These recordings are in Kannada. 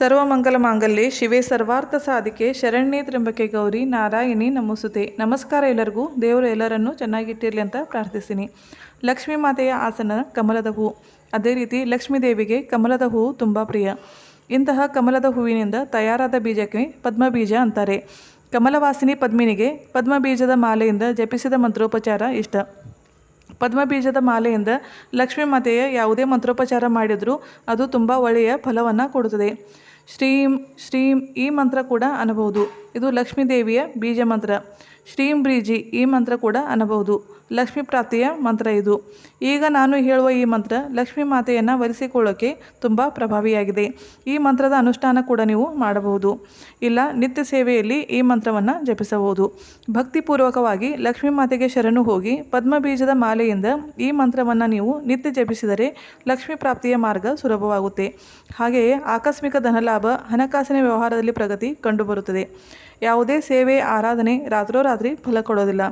ಸರ್ವಮಂಗಲ ಮಾಂಗಲ್ಯ, ಶಿವೆ ಸರ್ವಾರ್ಥ ಸಾಧಿಕೆ, ಶರಣ್ಯೇ ತ್ರಿಂಬಕೆ ಗೌರಿ, ನಾರಾಯಣಿ ನಮಸುತೆ. ನಮಸ್ಕಾರ ಎಲ್ಲರಿಗೂ. ದೇವರು ಎಲ್ಲರನ್ನೂ ಚೆನ್ನಾಗಿಟ್ಟಿರಲಿ ಅಂತ ಪ್ರಾರ್ಥಿಸ್ತೀನಿ. ಲಕ್ಷ್ಮೀ ಮಾತೆಯ ಆಸನ ಕಮಲದ ಹೂ. ಅದೇ ರೀತಿ ಲಕ್ಷ್ಮೀ ದೇವಿಗೆ ಕಮಲದ ಹೂವು ತುಂಬ ಪ್ರಿಯ. ಇಂತಹ ಕಮಲದ ಹೂವಿನಿಂದ ತಯಾರಾದ ಬೀಜಕ್ಕೆ ಪದ್ಮಬೀಜ ಅಂತಾರೆ. ಕಮಲವಾಸಿನಿ ಪದ್ಮಿನಿಗೆ ಪದ್ಮಬೀಜದ ಮಾಲೆಯಿಂದ ಜಪಿಸಿದ ಮಂತ್ರೋಪಚಾರ ಇಷ್ಟ. ಪದ್ಮಬೀಜದ ಮಾಲೆಯಿಂದ ಲಕ್ಷ್ಮೀ ಮಾತೆಯ ಯಾವುದೇ ಮಂತ್ರೋಪಚಾರ ಮಾಡಿದರೂ ಅದು ತುಂಬ ಒಳ್ಳೆಯ ಫಲವನ್ನು ಕೊಡುತ್ತದೆ. ಶ್ರೀಂ ಶ್ರೀಂ ಈ ಮಂತ್ರ ಕೂಡ ಅನ್ನಬಹುದು ಇದು ಲಕ್ಷ್ಮೀದೇವಿಯ ಬೀಜ ಮಂತ್ರ. ಶ್ರೀಂ ಬ್ರೀಜಿ ಈ ಮಂತ್ರ ಕೂಡ ಅನ್ನಬಹುದು ಲಕ್ಷ್ಮೀ ಪ್ರಾಪ್ತಿಯ ಮಂತ್ರ ಇದು. ಈಗ ನಾನು ಹೇಳುವ ಈ ಮಂತ್ರ ಲಕ್ಷ್ಮೀ ಮಾತೆಯನ್ನು ವರಿಸಿಕೊಳ್ಳೋಕ್ಕೆ ತುಂಬ ಪ್ರಭಾವಿಯಾಗಿದೆ. ಈ ಮಂತ್ರದ ಅನುಷ್ಠಾನ ಕೂಡ ನೀವು ಮಾಡಬಹುದು. ಇಲ್ಲ, ನಿತ್ಯ ಸೇವೆಯಲ್ಲಿ ಈ ಮಂತ್ರವನ್ನು ಜಪಿಸಬಹುದು. ಭಕ್ತಿಪೂರ್ವಕವಾಗಿ ಲಕ್ಷ್ಮೀ ಮಾತೆಗೆ ಶರಣು ಹೋಗಿ ಪದ್ಮಬೀಜದ ಮಾಲೆಯಿಂದ ಈ ಮಂತ್ರವನ್ನು ನೀವು ನಿತ್ಯ ಜಪಿಸಿದರೆ ಲಕ್ಷ್ಮೀ ಪ್ರಾಪ್ತಿಯ ಮಾರ್ಗ ಸುಲಭವಾಗುತ್ತೆ. ಹಾಗೆಯೇ ಆಕಸ್ಮಿಕ ಧನಲಾಭ, ಹಣಕಾಸಿನ ವ್ಯವಹಾರದಲ್ಲಿ ಪ್ರಗತಿ ಕಂಡುಬರುತ್ತದೆ. ಯಾವುದೇ ಸೇವೆ, ಆರಾಧನೆ ರಾತ್ರೋರಾತ್ರಿ ಫಲ ಕೊಡೋದಿಲ್ಲ.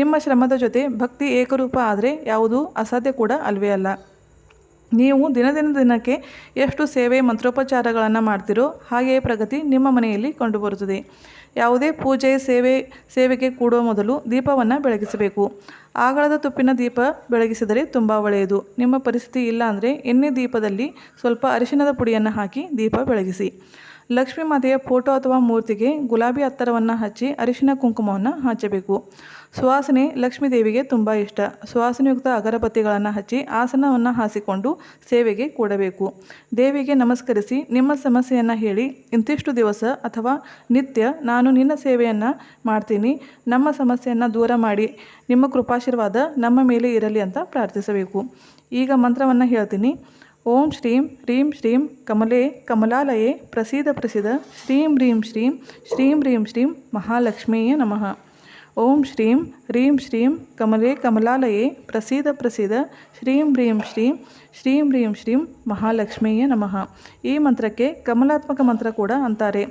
ನಿಮ್ಮ ಶ್ರಮದ ಜೊತೆ ಭಕ್ತಿ ಏಕರೂಪ ಆದರೆ ಯಾವುದೂ ಅಸಾಧ್ಯ ಕೂಡ ಅಲ್ವೇ ಅಲ್ಲ. ನೀವು ದಿನದಿನ ದಿನಕ್ಕೆ ಎಷ್ಟು ಸೇವೆ ಮಂತ್ರೋಪಚಾರಗಳನ್ನು ಮಾಡ್ತಿರೋ ಹಾಗೆಯೇ ಪ್ರಗತಿ ನಿಮ್ಮ ಮನೆಯಲ್ಲಿ ಕಂಡುಬರುತ್ತದೆ. ಯಾವುದೇ ಪೂಜೆ, ಸೇವೆ, ಸೇವೆಗೆ ಕೂಡುವ ಮೊದಲು ದೀಪವನ್ನು ಬೆಳಗಿಸಬೇಕು. ಆಗಳದ ತುಪ್ಪಿನ ದೀಪ ಬೆಳಗಿಸಿದರೆ ತುಂಬ ಒಳ್ಳೆಯದು. ನಿಮ್ಮ ಪರಿಸ್ಥಿತಿ ಇಲ್ಲ ಅಂದರೆ ಎಣ್ಣೆ ದೀಪದಲ್ಲಿ ಸ್ವಲ್ಪ ಅರಿಶಿಣದ ಪುಡಿಯನ್ನು ಹಾಕಿ ದೀಪ ಬೆಳಗಿಸಿ. ಲಕ್ಷ್ಮೀ ಮಾತೆಯ ಫೋಟೋ ಅಥವಾ ಮೂರ್ತಿಗೆ ಗುಲಾಬಿ ಅತ್ತರವನ್ನು ಹಚ್ಚಿ ಅರಿಶಿನ ಕುಂಕುಮವನ್ನು ಹಚ್ಚಬೇಕು ಸುವಾಸನೆ ಲಕ್ಷ್ಮೀ ದೇವಿಗೆ ತುಂಬ ಇಷ್ಟ. ಸುವಾಸನೆಯುಕ್ತ ಅಗರಬತ್ತಿಗಳನ್ನು ಹಚ್ಚಿ ಆಸನವನ್ನು ಹಾಸಿಕೊಂಡು ಸೇವೆಗೆ ಕೂಡಬೇಕು. ದೇವಿಗೆ ನಮಸ್ಕರಿಸಿ ನಿಮ್ಮ ಸಮಸ್ಯೆಯನ್ನು ಹೇಳಿ, ಇಂತಿಷ್ಟು ದಿವಸ ಅಥವಾ ನಿತ್ಯ ನಾನು ನಿನ್ನ ಸೇವೆಯನ್ನು ಮಾಡ್ತೀನಿ, ನಮ್ಮ ಸಮಸ್ಯೆಯನ್ನು ದೂರ ಮಾಡಿ, ನಿಮ್ಮ ಕೃಪಾಶೀರ್ವಾದ ನಮ್ಮ ಮೇಲೆ ಇರಲಿ ಅಂತ ಪ್ರಾರ್ಥಿಸಬೇಕು. ಈಗ ಮಂತ್ರವನ್ನು ಹೇಳ್ತೀನಿ. ಓಂ ಶ್ರೀಂ ಹ್ರೀಂ ಶ್ರೀಂ ಕಮಲೆ ಕಮಲಾಲಯೇ ಪ್ರಸೀದ ಪ್ರಸಿದ ಶ್ರೀಂ ಹ್ರೀಂ ಶ್ರೀಂ ಶ್ರೀಂ ಹ್ರೀಂ ಶ್ರೀಂ ಮಹಾಲಕ್ಷ್ಮೀಯ ನಮಃ ಓಂ ಶ್ರೀಂ, ಹ್ರೀಂ ಶ್ರೀಂ, ಕಮಲೇ ಕಮಲಾಲಯೇ, ಪ್ರಸೀದ ಪ್ರಸೀದ, ಶ್ರೀಂ ಹ್ರೀಂ ಶ್ರೀಂ ಶ್ರೀಂ ಹ್ರೀಂ ಶ್ರೀಂ, ಮಹಾಲಕ್ಷ್ಮೀಯ ನಮಃ. ಈ ಮಂತ್ರಕ್ಕೆ ಕಮಲಾತ್ಮಕ ಮಂತ್ರ ಕೂಡ ಅಂತಾರೆ.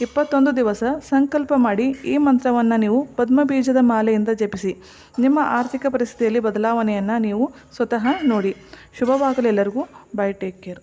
ಇಪ್ಪತ್ತೊಂದು ದಿವಸ ಸಂಕಲ್ಪ ಮಾಡಿ ಈ ಮಂತ್ರವನ್ನು ನೀವು ಪದ್ಮಬೀಜದ ಮಾಲೆಯಿಂದ ಜಪಿಸಿ. ನಿಮ್ಮ ಆರ್ಥಿಕ ಪರಿಸ್ಥಿತಿಯಲ್ಲಿ ಬದಲಾವಣೆಯನ್ನು ನೀವು ಸ್ವತಃ ನೋಡಿ. ಶುಭವಾಗಲೆಲ್ಲರಿಗೂ ಬೈ ಟೇಕ್ ಕೇರ್